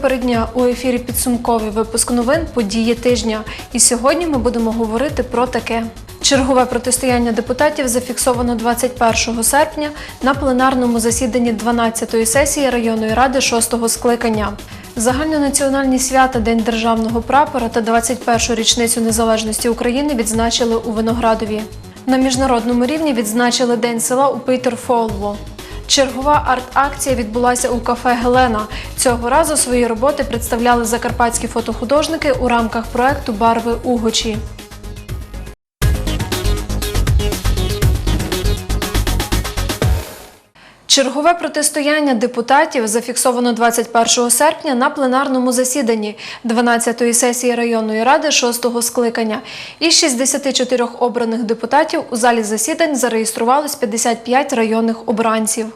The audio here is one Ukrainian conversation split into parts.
Передня у ефірі підсумковий випуск новин події тижня. І сьогодні ми будемо говорити про таке. Чергове протистояння депутатів зафіксовано 21 серпня на пленарному засіданні 12-ї сесії районної ради 6-го скликання. Загальнонаціональні свята День державного прапора та 21-ю річницю незалежності України відзначили у Виноградові. На міжнародному рівні відзначили День села у Пейтерфолво. Чергова арт-акція відбулася у кафе Гелена. Цього разу свої роботи представляли закарпатські фотохудожники у рамках проекту Барви Угочі. Чергове протистояння депутатів зафіксовано 21 серпня на пленарному засіданні 12-ї сесії районної ради 6-го скликання. Із 64 обраних депутатів у залі засідань зареєструвалось 55 районних обранців.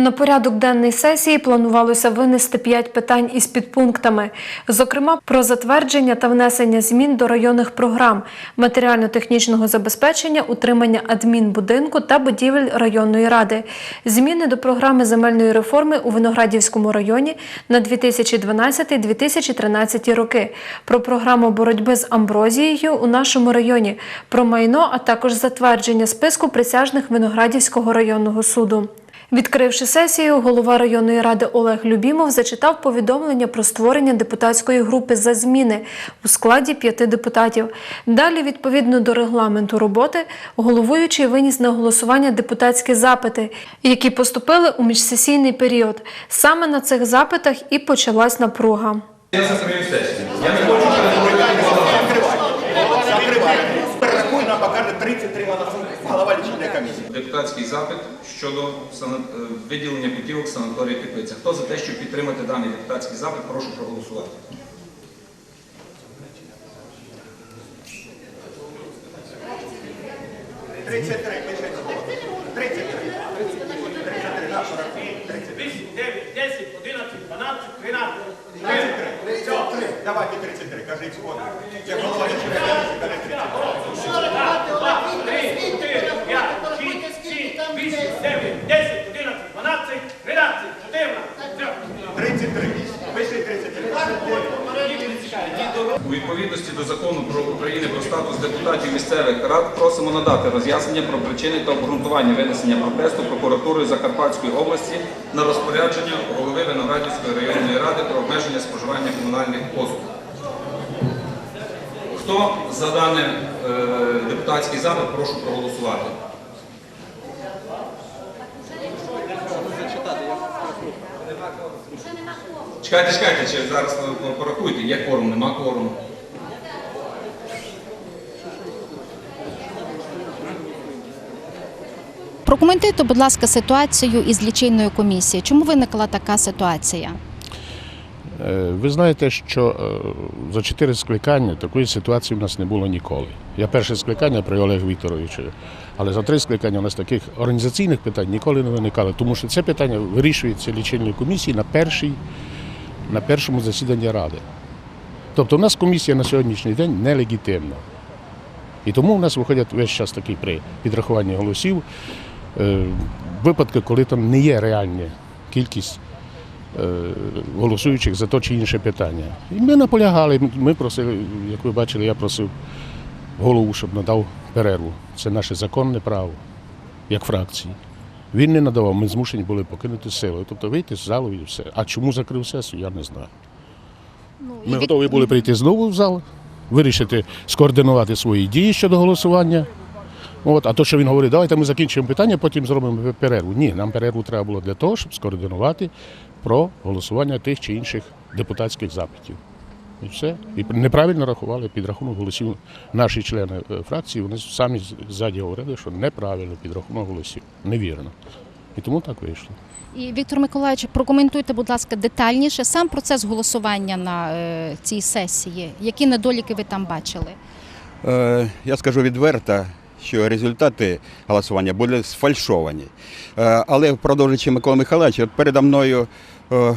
На порядок денний сесії планувалося винести п'ять питань із підпунктами, зокрема про затвердження та внесення змін до районних програм, матеріально-технічного забезпечення, утримання адмінбудинку та будівель районної ради, зміни до програми земельної реформи у Виноградівському районі на 2012-2013 роки, про програму боротьби з амброзією у нашому районі, про майно, а також затвердження списку присяжних Виноградівського районного суду. Відкривши сесію, голова районної ради Олег Любімов зачитав повідомлення про створення депутатської групи за зміни у складі п'яти депутатів. Далі, відповідно до регламенту роботи, головуючий виніс на голосування депутатські запити, які поступили у міжсесійний період. Саме на цих запитах і почалась напруга. Я закрию сесію. Я не хочу. Перерахуй нам покаже 33 голоси голова лічильної комісії. депутатський запит щодо е, виділення путівок санаторії Теплиця. Хто за те, щоб підтримати даний депутатський запит, прошу проголосувати. Тридцять три, пиши слово. 33. 33, наш рахунок. 33. 8, 9, 10, 11, 12, 13. 33. Все, давайте 33, кажіть згодом. Як голова комісії, каже 33. 2, 3, 4, 5, 6, 7, 8, 9, 10, 11, 12, 13, 14. 33. Пиши 33. У відповідності до закону про України про статус депутатів місцевих рад просимо надати роз'яснення про причини та обґрунтування винесення протесту прокуратурою Закарпатської області на розпорядження голови Виноградівської районної ради про обмеження споживання комунальних послуг. Хто за даний е, депутатський запит, прошу проголосувати. Чекайте, чекайте, чи зараз ви порахуйте, є кворум, нема кворуму. Прокоментуйте, будь ласка, ситуацію із лічильною комісією. Чому виникла така ситуація? Е, Ви знаєте, що е, за чотири скликання такої ситуації в нас не було ніколи. Я перше скликання при Олегу Вікторовичу, але за три скликання у нас таких організаційних питань ніколи не виникало, тому що це питання вирішується лічильною комісією на, першій, на першому засіданні Ради. Тобто у нас комісія на сьогоднішній день нелегітимна. І тому у нас виходять весь час такий при підрахуванні голосів е, випадки, коли там не є реальна кількість е, голосуючих за то чи інше питання. І ми наполягали, ми просили, як ви бачили, я просив голову, щоб надав перерву. Це наше законне право, як фракції. Він не надавав, ми змушені були покинути силу. Тобто вийти з залу і все. А чому закрив сесію, я не знаю. Ми готові були прийти знову в зал, вирішити, скоординувати свої дії щодо голосування. От, а то, що він говорить, давайте ми закінчимо питання, потім зробимо перерву. Ні, нам перерву треба було для того, щоб скоординувати про голосування тих чи інших депутатських запитів. І все. І неправильно рахували підрахунок голосів. Наші члени е, фракції вони самі ззаді говорили, що неправильно підрахунок голосів. Невірно. І тому так вийшло. І Віктор Миколаївич, прокоментуйте, будь ласка, детальніше сам процес голосування на е, цій сесії. Які недоліки ви там бачили? Е, Я скажу відверто, що результати голосування були сфальшовані. Е, Але продовжуючи Микола Михайлович, от передо мною е,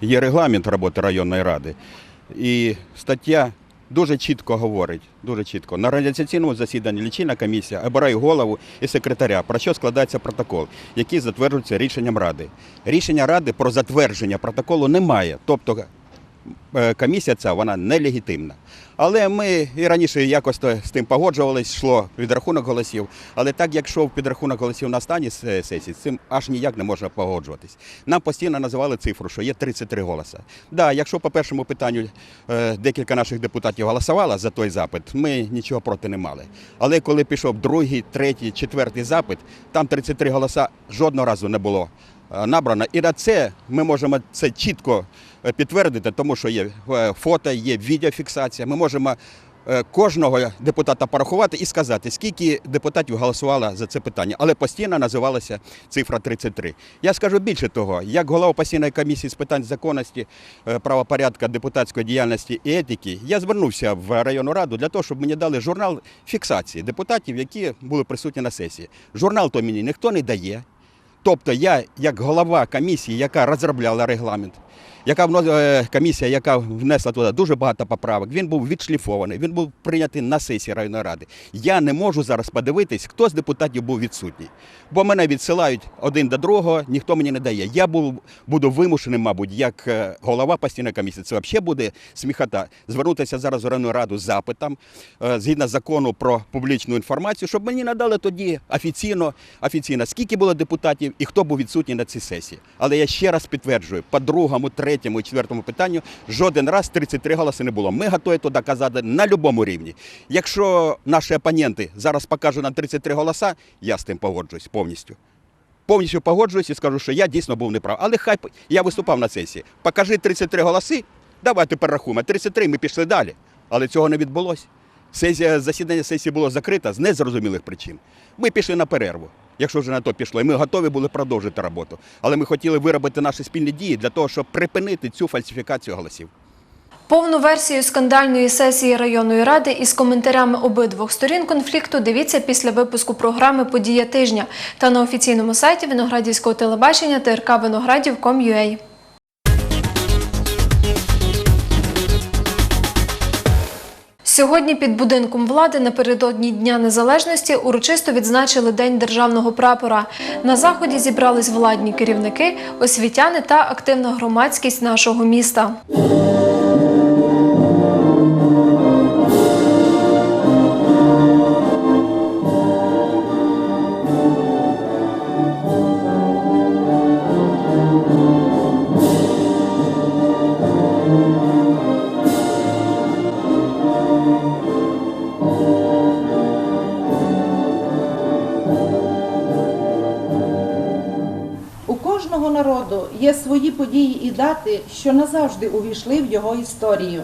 є регламент роботи районної ради. І стаття дуже чітко говорить, дуже чітко. На організаційному засіданні лічильна комісія обирає голову і секретаря, про що складається протокол, який затверджується рішенням ради. Рішення ради про затвердження протоколу немає. Тобто комісія ця вона нелегітимна. Але ми і раніше якось то з тим погоджувались, йшло підрахунок голосів. Але так як йшов підрахунок голосів на останній сесії, з цим аж ніяк не можна погоджуватись. Нам постійно називали цифру, що є 33 голоси. Да, якщо по першому питанню е, декілька наших депутатів голосувало за той запит, ми нічого проти не мали. Але коли пішов другий, третій, четвертий запит, там 33 голоса жодного разу не було е, набрано. І на це ми можемо це чітко е, підтвердити, тому що є е, фото, є відеофіксація. Ми можемо е, кожного депутата порахувати і сказати, скільки депутатів голосувало за це питання. Але постійно називалася цифра 33. Я скажу більше того, як голова постійної комісії з питань законності, е, правопорядка, депутатської діяльності і етики, я звернувся в районну раду для того, щоб мені дали журнал фіксації депутатів, які були присутні на сесії. Журнал то мені ніхто не дає. Тобто я, як голова комісії, яка розробляла регламент, яка вно- е, комісія, яка внесла туди дуже багато поправок, він був відшліфований, він був прийнятий на сесії районної ради. Я не можу зараз подивитись, хто з депутатів був відсутній. Бо мене відсилають один до другого, ніхто мені не дає. Я був, буду вимушений, мабуть, як е, голова постійної комісії. Це взагалі буде сміхота. Звернутися зараз в районну раду з запитом е, згідно закону про публічну інформацію, щоб мені надали тоді офіційно, офіційно, скільки було депутатів і хто був відсутній на цій сесії. Але я ще раз підтверджую, по другому, третьому і четвертому питанню жоден раз 33 голоси не було. Ми готові то доказати на будь-якому рівні. Якщо наші опоненти зараз покажуть нам 33 голоса, я з тим погоджуюсь повністю. Повністю погоджуюсь і скажу, що я дійсно був неправ. Але хай я виступав на сесії. Покажи 33 голоси, давайте перерахуємо. 33 ми пішли далі. Але цього не відбулося. Сесія, засідання сесії було закрите з незрозумілих причин. Ми пішли на перерву, якщо вже на то пішло. І ми готові були продовжити роботу. Але ми хотіли виробити наші спільні дії для того, щоб припинити цю фальсифікацію голосів. Повну версію скандальної сесії районної ради із коментарями обидвох сторін конфлікту дивіться після випуску програми Подія тижня та на офіційному сайті Виноградівського телебачення ТРК Сьогодні під будинком влади напередодні Дня Незалежності урочисто відзначили День державного прапора. На заході зібрались владні керівники, освітяни та активна громадськість нашого міста. Є свої події і дати, що назавжди увійшли в його історію.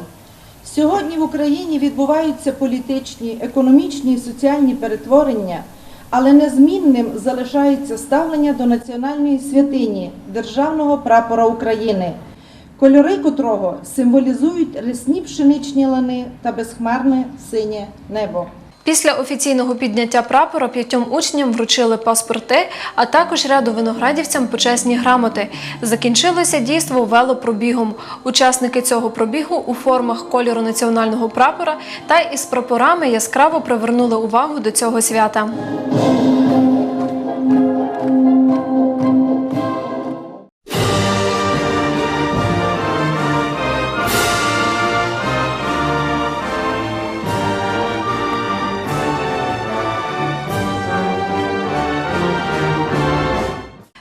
Сьогодні в Україні відбуваються політичні, економічні і соціальні перетворення, але незмінним залишається ставлення до національної святині державного прапора України, кольори котрого символізують рясні пшеничні лани та безхмарне синє небо. Після офіційного підняття прапора п'ятьом учням вручили паспорти, а також ряду виноградівцям почесні грамоти. Закінчилося дійство велопробігом. Учасники цього пробігу у формах кольору національного прапора та із прапорами яскраво привернули увагу до цього свята.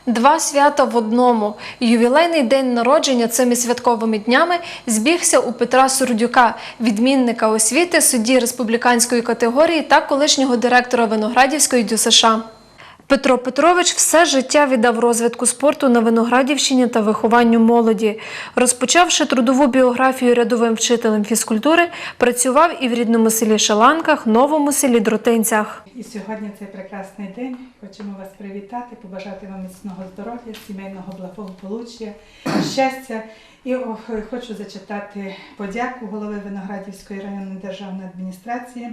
Два свята в одному. Ювілейний день народження цими святковими днями збігся у Петра Сурдюка, відмінника освіти, судді республіканської категорії та колишнього директора Виноградівської ДЮСШ. Петро Петрович все життя віддав розвитку спорту на Виноградівщині та вихованню молоді. Розпочавши трудову біографію рядовим вчителем фізкультури, працював і в рідному селі Шаланках, новому селі Дротинцях. І сьогодні цей прекрасний день. Хочемо вас привітати, побажати вам міцного здоров'я, сімейного благополуччя, щастя. І хочу зачитати подяку голови Виноградівської районної державної адміністрації,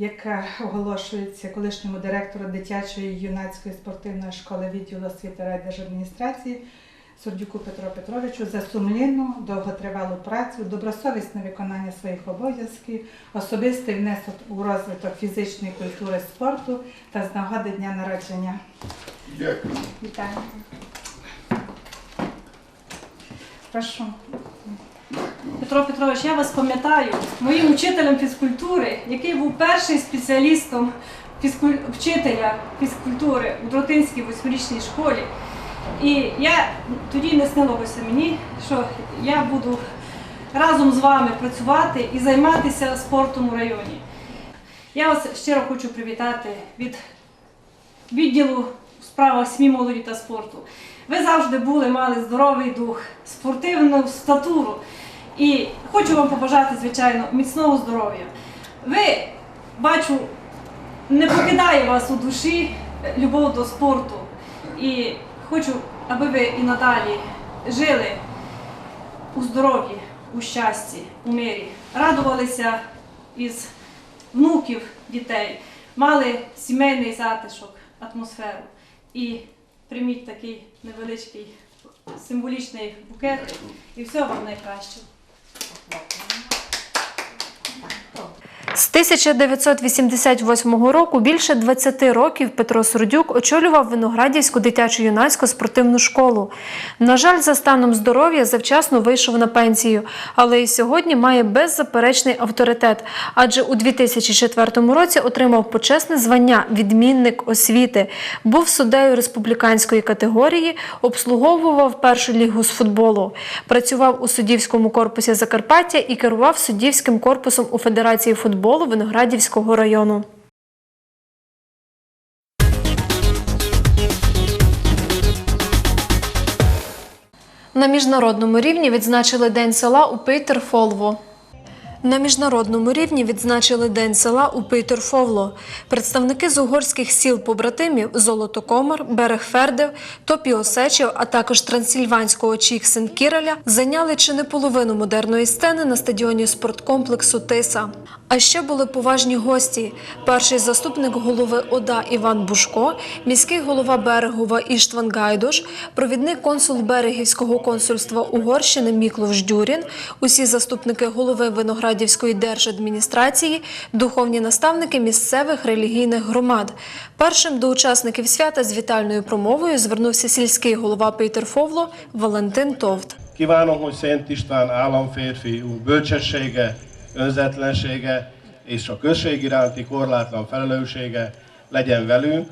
яка оголошується колишньому директору дитячої юнацької спортивної школи відділу освіти райдержадміністрації Сурдюку Петру Петровичу за сумлінну, довготривалу працю, добросовісне виконання своїх обов'язків, особистий внесок у розвиток фізичної культури спорту та з нагоди дня народження. Дякую. Вітаю. Прошу. Петро Петрович, я вас пам'ятаю моїм учителем фізкультури, який був перший спеціалістом фізкуль... вчителя фізкультури у Дротинській восьмирічній школі. І я тоді не снилося мені, що я буду разом з вами працювати і займатися спортом у районі. Я вас щиро хочу привітати від відділу у справах сім'ї молоді та спорту. Ви завжди були, мали здоровий дух, спортивну статуру. І хочу вам побажати, звичайно, міцного здоров'я. Ви, бачу, не покидає вас у душі любов до спорту. І хочу, аби ви і надалі жили у здоров'ї, у щасті, у мирі, радувалися із внуків дітей, мали сімейний затишок, атмосферу. І прийміть такий невеличкий символічний букет і всього вам найкращого. Welcome. З 1988 року більше 20 років Петро Сурдюк очолював Виноградівську дитячо-юнацьку спортивну школу. На жаль, за станом здоров'я завчасно вийшов на пенсію, але і сьогодні має беззаперечний авторитет, адже у 2004 році отримав почесне звання відмінник освіти, був суддею республіканської категорії, обслуговував першу лігу з футболу, працював у суддівському корпусі Закарпаття і керував суддівським корпусом у Федерації футболу Виноградівського району. На міжнародному рівні відзначили День села у Пейтерфолво. На міжнародному рівні відзначили День села у Пейтерфовло. Представники з угорських сіл-побратимів Золотокомар, Берегфердев, Топіосечів, а також трансильванського Чіксен-Кіраля зайняли чи не половину модерної сцени на стадіоні спорткомплексу Тиса. А ще були поважні гості: перший заступник голови ОДА Іван Бушко, міський голова Берегова Іштван Гайдош, провідник консул Берегівського консульства Угорщини Міклош Дюрін, усі заступники голови Виноградівської держадміністрації, духовні наставники місцевих релігійних громад. Першим до учасників свята з вітальною промовою звернувся сільський голова Пейтерфовло Валентин Товт. Hogy Szent István államférfi úr bölcsessége, önzetlensége és a község iránti korlátlan felelőssége legyen velünk,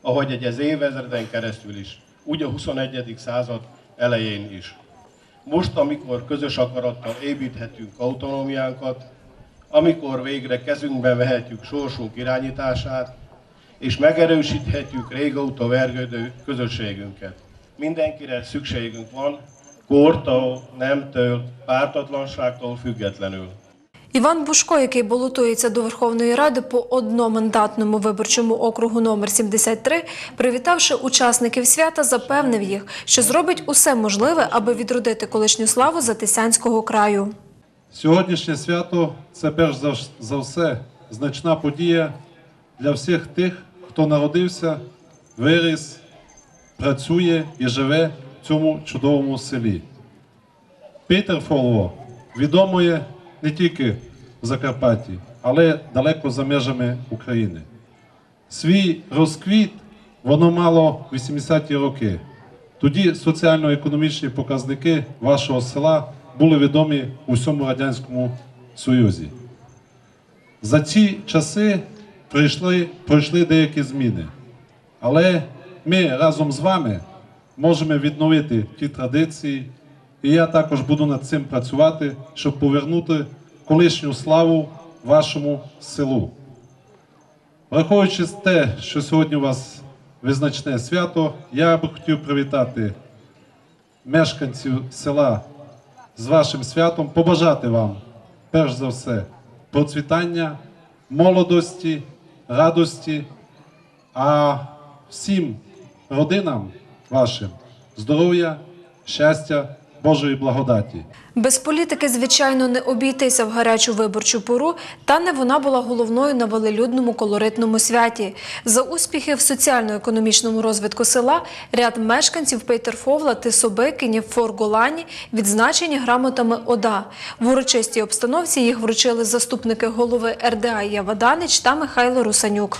ahogy egy az évezreden keresztül is, úgy a 21. század elején is. Most, amikor közös akarattal építhetünk autonómiánkat, amikor végre kezünkben vehetjük sorsunk irányítását, és megerősíthetjük régóta vergődő közösségünket. Mindenkire szükségünk van, kortól, nemtől, pártatlanságtól függetlenül. Іван Бушко, який балотується до Верховної Ради по одномандатному виборчому округу номер 73, привітавши учасників свята, запевнив їх, що зробить усе можливе, аби відродити колишню славу Затисянського краю. Сьогоднішнє свято це перш за, все значна подія для всіх тих, хто народився, виріс, працює і живе цьому чудовому селі. Пітерфолово відомо є не тільки в Закарпатті, але далеко за межами України. Свій розквіт воно мало 80-ті роки. Тоді соціально-економічні показники вашого села були відомі у всьому Радянському Союзі. За ці часи прийшли, пройшли деякі зміни. Але ми разом з вами можемо відновити ті традиції, і я також буду над цим працювати, щоб повернути колишню славу вашому селу. Враховуючи те, що сьогодні у вас визначне свято, я би хотів привітати мешканців села з вашим святом, побажати вам, перш за все, процвітання, молодості, радості, а всім родинам вашим здоров'я, щастя Божої благодаті. Без політики, звичайно, не обійтися в гарячу виборчу пору, та не вона була головною на велелюдному колоритному святі. За успіхи в соціально-економічному розвитку села ряд мешканців Пейтерфовла, Тисобикині, Форголані відзначені грамотами ОДА. В урочистій обстановці їх вручили заступники голови РДА Яваданич та Михайло Русанюк.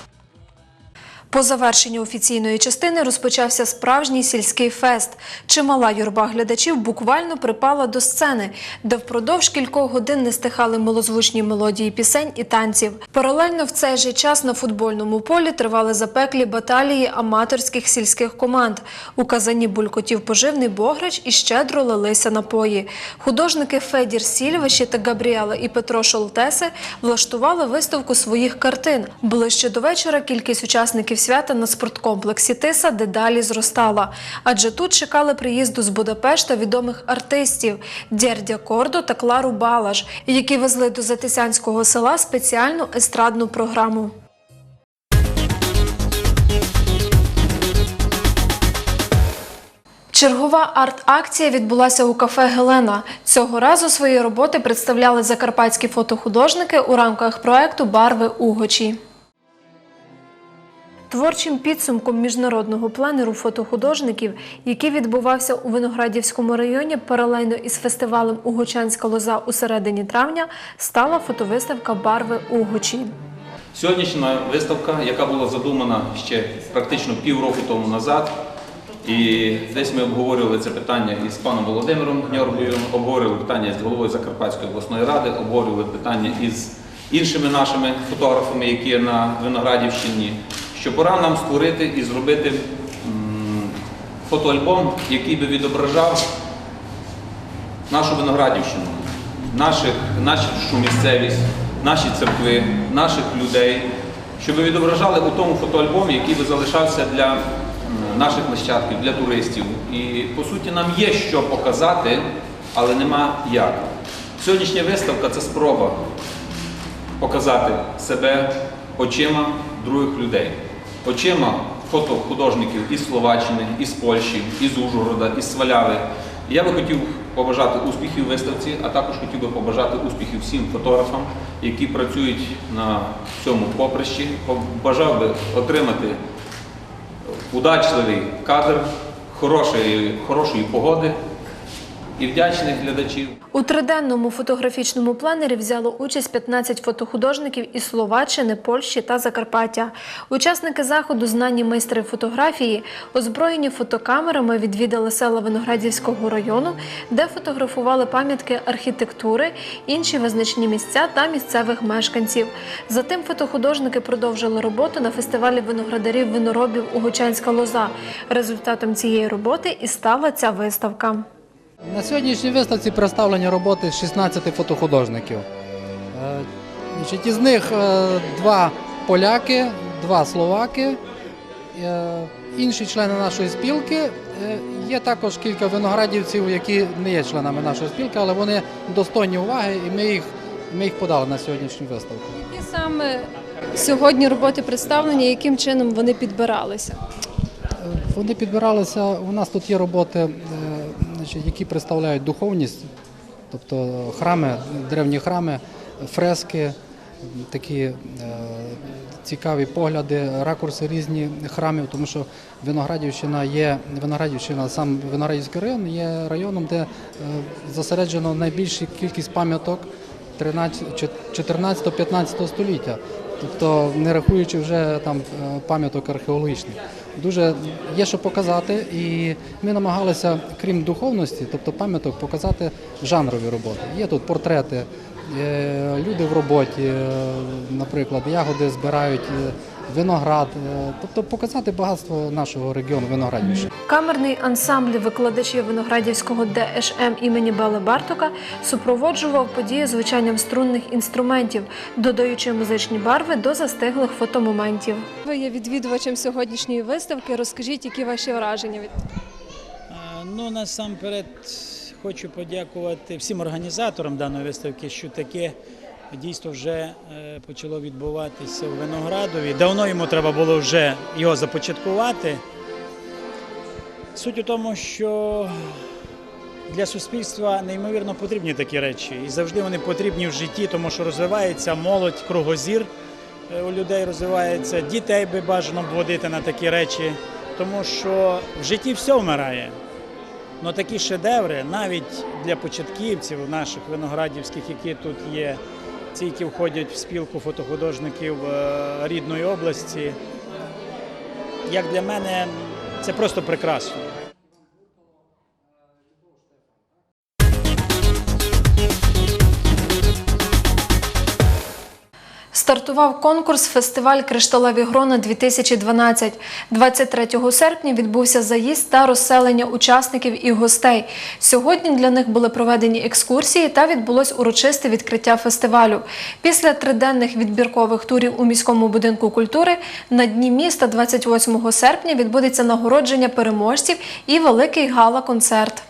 По завершенню офіційної частини розпочався справжній сільський фест. Чимала юрба глядачів буквально припала до сцени, де впродовж кількох годин не стихали милозвучні мелодії пісень і танців. Паралельно в цей же час на футбольному полі тривали запеклі баталії аматорських сільських команд. У казані булькотів поживний бограч і щедро лилися напої. Художники Федір Сільвиші та Габріела і Петро Шолтеси влаштували виставку своїх картин. Ближче до вечора кількість учасників свята на спорткомплексі Тиса дедалі зростала, адже тут чекали приїзду з Будапешта відомих артистів Дєрдя Кордо та Клару Балаш, які везли до Затисянського села спеціальну естрадну програму. Чергова арт-акція відбулася у кафе Гелена. Цього разу свої роботи представляли закарпатські фотохудожники у рамках проекту Барви Угочі. Творчим підсумком міжнародного пленеру фотохудожників, який відбувався у Виноградівському районі паралельно із фестивалем Угочанська лоза у середині травня, стала фотовиставка Барви Угочі. Сьогоднішня виставка, яка була задумана ще практично півроку тому назад, і десь ми обговорювали це питання із паном Володимиром Ньорбою, обговорювали питання з головою Закарпатської обласної ради, обговорювали питання із іншими нашими фотографами, які на Виноградівщині, що пора нам створити і зробити фотоальбом, який би відображав нашу Виноградівщину, нашу місцевість, наші церкви, наших людей, щоб відображали у тому фотоальбомі, який би залишався для наших нащадків, для туристів. І по суті нам є що показати, але нема як. Сьогоднішня виставка це спроба показати себе очима других людей, очима фотохудожників із Словаччини, із Польщі, із Ужгорода, із Сваляви. Я би хотів побажати успіхів виставці, а також хотів би побажати успіхів всім фотографам, які працюють на цьому поприщі. Побажав би отримати удачливий кадр, хорошої, хорошої погоди і вдячних глядачів. У триденному фотографічному пленері взяло участь 15 фотохудожників із Словаччини, Польщі та Закарпаття. Учасники заходу, знані майстри фотографії, озброєні фотокамерами, відвідали села Виноградівського району, де фотографували пам'ятки архітектури, інші визначні місця та місцевих мешканців. Затим фотохудожники продовжили роботу на фестивалі виноградарів виноробів Угочанська лоза. Результатом цієї роботи і стала ця виставка. На сьогоднішній виставці представлені роботи 16 фотохудожників. Е, із них е, два поляки, два словаки, е, інші члени нашої спілки. Є також кілька виноградівців, які не є членами нашої спілки, але вони достойні уваги, і ми їх, ми їх подали на сьогоднішню виставку. Які саме сьогодні роботи представлені, яким чином вони підбиралися? Вони підбиралися. У нас тут є роботи, які представляють духовність, тобто храми, древні храми, фрески, такі е, цікаві погляди, ракурси різні храмів, тому що Виноградівщина є Виноградівщина, сам Виноградівський район є районом, де е, зосереджено найбільша кількість пам'яток 14-15 століття. Тобто не рахуючи вже там е, пам'яток археологічних. Дуже є що показати, і ми намагалися, крім духовності, тобто пам'яток, показати жанрові роботи. Є тут портрети, люди в роботі, е, наприклад, ягоди збирають, е, виноград, е, тобто показати багатство нашого регіону Виноградівщини. Камерний ансамбль викладачів Виноградівського ДШМ імені Бели Бартока супроводжував подію звучанням струнних інструментів, додаючи музичні барви до застиглих фотомоментів. Ви є відвідувачем сьогоднішньої виставки. Розкажіть, які ваші враження від Ну, насамперед хочу подякувати всім організаторам даної виставки, що таке дійство вже е, почало відбуватися в Виноградові. Давно йому треба було вже його започаткувати. Суть у тому, що Для суспільства неймовірно потрібні такі речі, і завжди вони потрібні в житті, тому що розвивається молодь, кругозір е, у людей розвивається. Дітей би бажано б водити на такі речі, тому що в житті все вмирає. Ну такі шедеври навіть для початківців наших виноградівських, які тут є, ці, які входять в спілку фотохудожників е, рідної області. Як для мене, це просто прекрасно. Стартував конкурс фестиваль Кришталеві грона 2012. 23 серпня відбувся заїзд та розселення учасників і гостей. Сьогодні для них були проведені екскурсії та відбулось урочисте відкриття фестивалю. Після триденних відбіркових турів у міському будинку культури на дні міста 28 серпня відбудеться нагородження переможців і великий гала-концерт.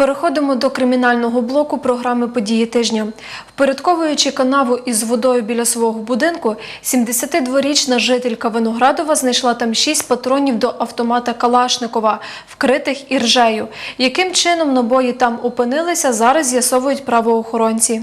Переходимо до кримінального блоку програми Події тижня. Впорядковуючи канаву із водою біля свого будинку, 72-річна жителька Виноградова знайшла там 6 патронів до автомата Калашникова, вкритих іржею. Яким чином набої там опинилися, зараз з'ясовують правоохоронці.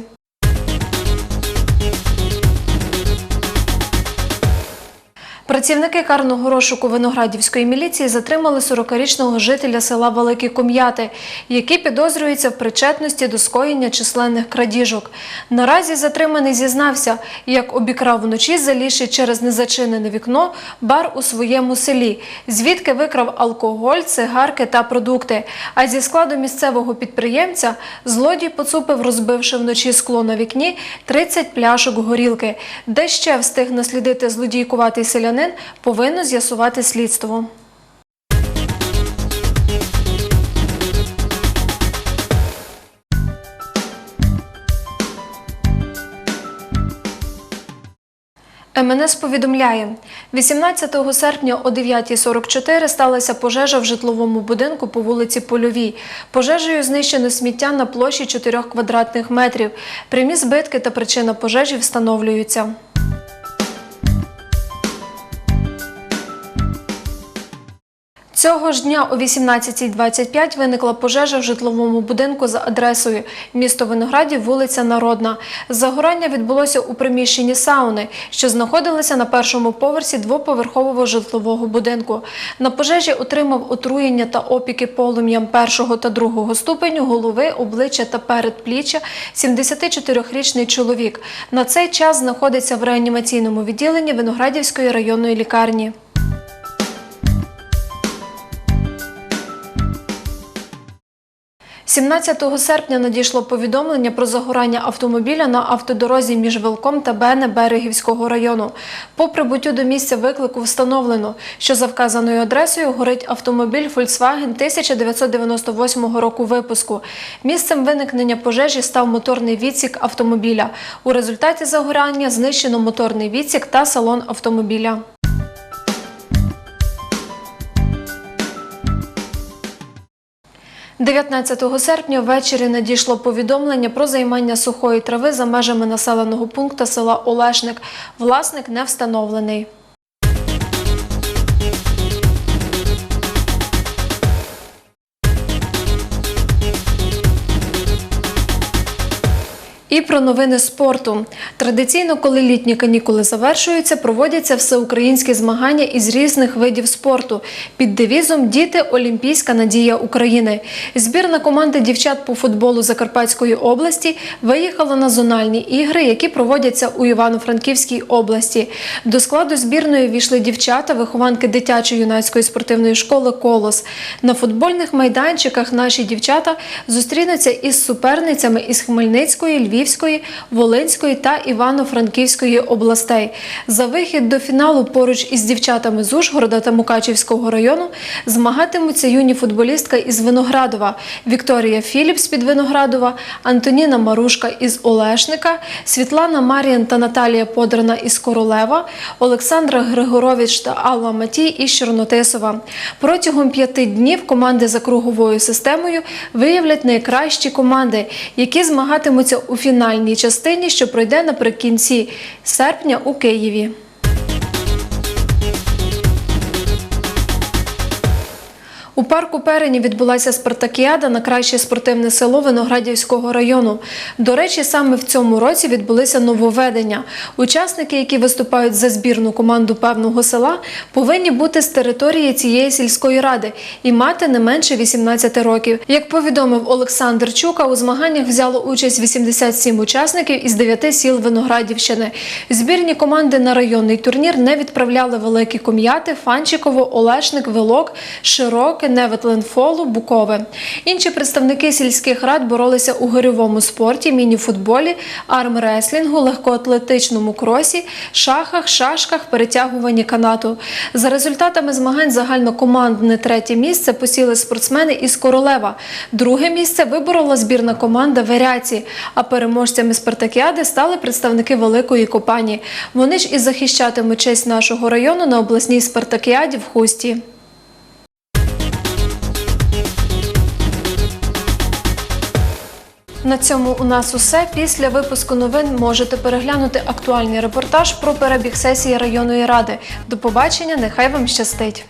Працівники карного розшуку Виноградівської міліції затримали 40-річного жителя села Великі Ком'яти, який підозрюється в причетності до скоєння численних крадіжок. Наразі затриманий зізнався, як обікрав вночі, залізши через незачинене вікно бар у своєму селі, звідки викрав алкоголь, цигарки та продукти. А зі складу місцевого підприємця злодій поцупив, розбивши вночі скло на вікні 30 пляшок горілки. Де ще встиг наслідити злодійкуватий селянин, повинно з'ясувати слідство. МНС повідомляє, 18 серпня о 9.44 сталася пожежа в житловому будинку по вулиці Польовій. Пожежею знищено сміття на площі 4 квадратних метрів. Прямі збитки та причина пожежі встановлюються. Цього ж дня о 18.25 виникла пожежа в житловому будинку за адресою місто Виноградів, вулиця Народна. Загорання відбулося у приміщенні сауни, що знаходилося на першому поверсі двоповерхового житлового будинку. На пожежі отримав отруєння та опіки полум'ям першого та другого ступеню голови, обличчя та передпліччя 74-річний чоловік. На цей час знаходиться в реанімаційному відділенні Виноградівської районної лікарні. – 17 серпня надійшло повідомлення про загорання автомобіля на автодорозі між Вилком та Бене Берегівського району. По прибуттю до місця виклику встановлено, що за вказаною адресою горить автомобіль Volkswagen 1998 року випуску. Місцем виникнення пожежі став моторний відсік автомобіля. У результаті загорання знищено моторний відсік та салон автомобіля. – 19 серпня ввечері надійшло повідомлення про займання сухої трави за межами населеного пункту села Олешник. Власник не встановлений. І про новини спорту. Традиційно, коли літні канікули завершуються, проводяться всеукраїнські змагання із різних видів спорту під девізом Діти Олімпійська надія України. Збірна команда дівчат по футболу Закарпатської області виїхала на зональні ігри, які проводяться у Івано-Франківській області. До складу збірної війшли дівчата, вихованки дитячо-юнацької спортивної школи Колос. На футбольних майданчиках наші дівчата зустрінуться із суперницями із Хмельницької, Львівської. Львівської, Волинської та Івано-Франківської областей. За вихід до фіналу поруч із дівчатами з Ужгорода та Мукачівського району змагатимуться юні футболістка із Виноградова Вікторія Філіпс під Виноградова, Антоніна Марушка із Олешника, Світлана Мар'ян та Наталія Подрана із Королева, Олександра Григорович та Алла Матій із Чорнотисова. Протягом п'яти днів команди за круговою системою виявлять найкращі команди, які змагатимуться у фіналі фінальній частині, що пройде наприкінці серпня у Києві. У парку Перені відбулася спартакіада на краще спортивне село Виноградівського району. До речі, саме в цьому році відбулися нововведення. Учасники, які виступають за збірну команду певного села, повинні бути з території цієї сільської ради і мати не менше 18 років. Як повідомив Олександр Чука, у змаганнях взяло участь 87 учасників із 9 сіл Виноградівщини. Збірні команди на районний турнір не відправляли великі ком'яти, Фанчиково, Олешник, Вилок, Широке, Неветленфолу, Букове. Інші представники сільських рад боролися у гирьовому спорті, міні-футболі, армреслінгу, легкоатлетичному кросі, шахах, шашках, перетягуванні канату. За результатами змагань загальнокомандне третє місце посіли спортсмени із Королева. Друге місце виборола збірна команда Веряці. А переможцями спартакіади стали представники Великої Копані. Вони ж і захищатимуть честь нашого району на обласній спартакіаді в Хусті. На цьому у нас усе. Після випуску новин можете переглянути актуальний репортаж про перебіг сесії районної ради. До побачення, нехай вам щастить.